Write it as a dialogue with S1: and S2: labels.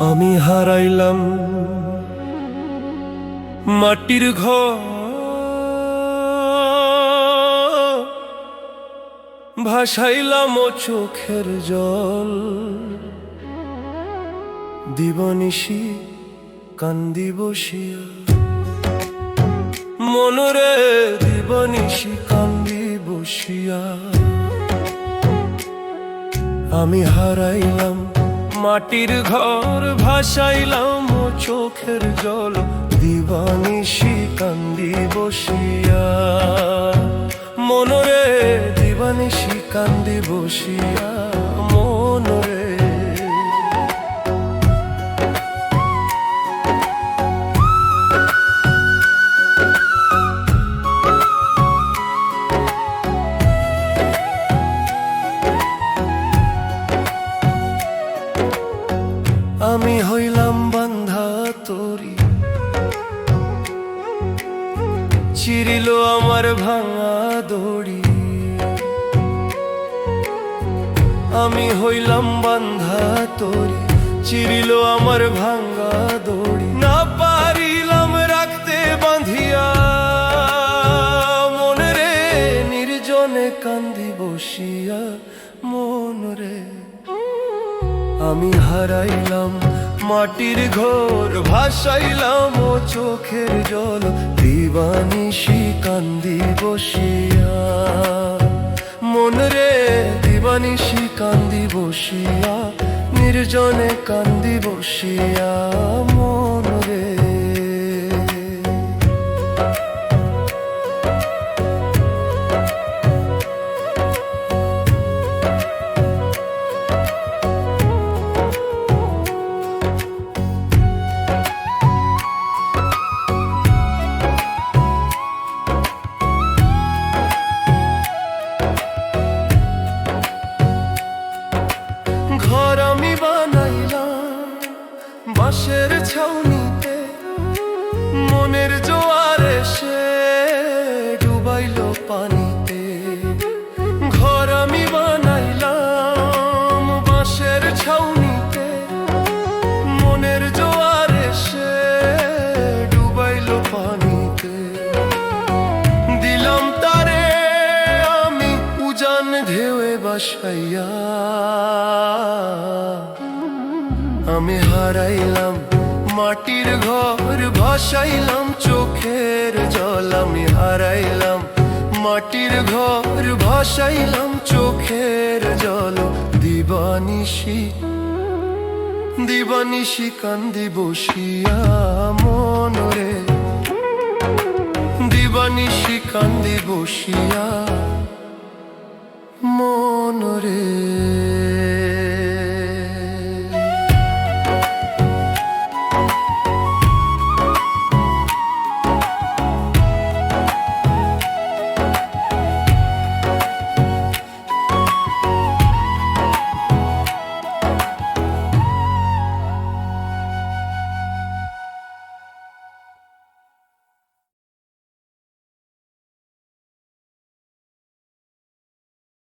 S1: আমি হারাইলাম। মাটির ঘর। ভাসাইলাম চোখের জল। দিবনিশি কান্দি বসিয়া মনরে দিবনিশি কান্দি বসিয়া আমি হারাইলাম। মাটির ঘর ভাসাইলাম চোখের জল। দিবানিশি কান্দি বসিয়া। মনরে দিবানিশি কান্দি বসিয়া। আমি হইলাম বান্ধা তোরি। চিরিল আমার ভাঙা দড়ি। আমি হইলাম বান্ধা তোরি, চিরিল আমার ভাঙা দড়ি। না পারিলাম রাখতে বাঁধিয়া, মনে রে নির্জনে কান্দি বসিয়া, মন রে আমি হারাইলাম, মাটির ঘোর ভাসাইলাম ও চোখের জল। দিবানিশি কান্দি বসিয়া মন রে দিবানিশি কান্দি বসিয়া নির্জনে কান্দি বসিয়া বাঁশের ছাউনিতে মনের জোয়ার এসে ডুবাইল পানিতে। ঘর আমি বানাইলাম বাঁশের ছাউনিতে। মনের জোয়ার এসে ডুবাইল পানিতে। দিলাম তারে আমি উজান ঢেউয়ে বাসাইয়া। আমি হারাইলাম, মাটির ঘর ভাসাইলাম, চোখের জল আমি হারাইলাম, মাটির ঘর ভাসাইলাম, চোখের জল। দিবানিশি দিবানিশি কান্দি বসিয়া মনরে দিবানিশি কান্দি বসিয়া মনরে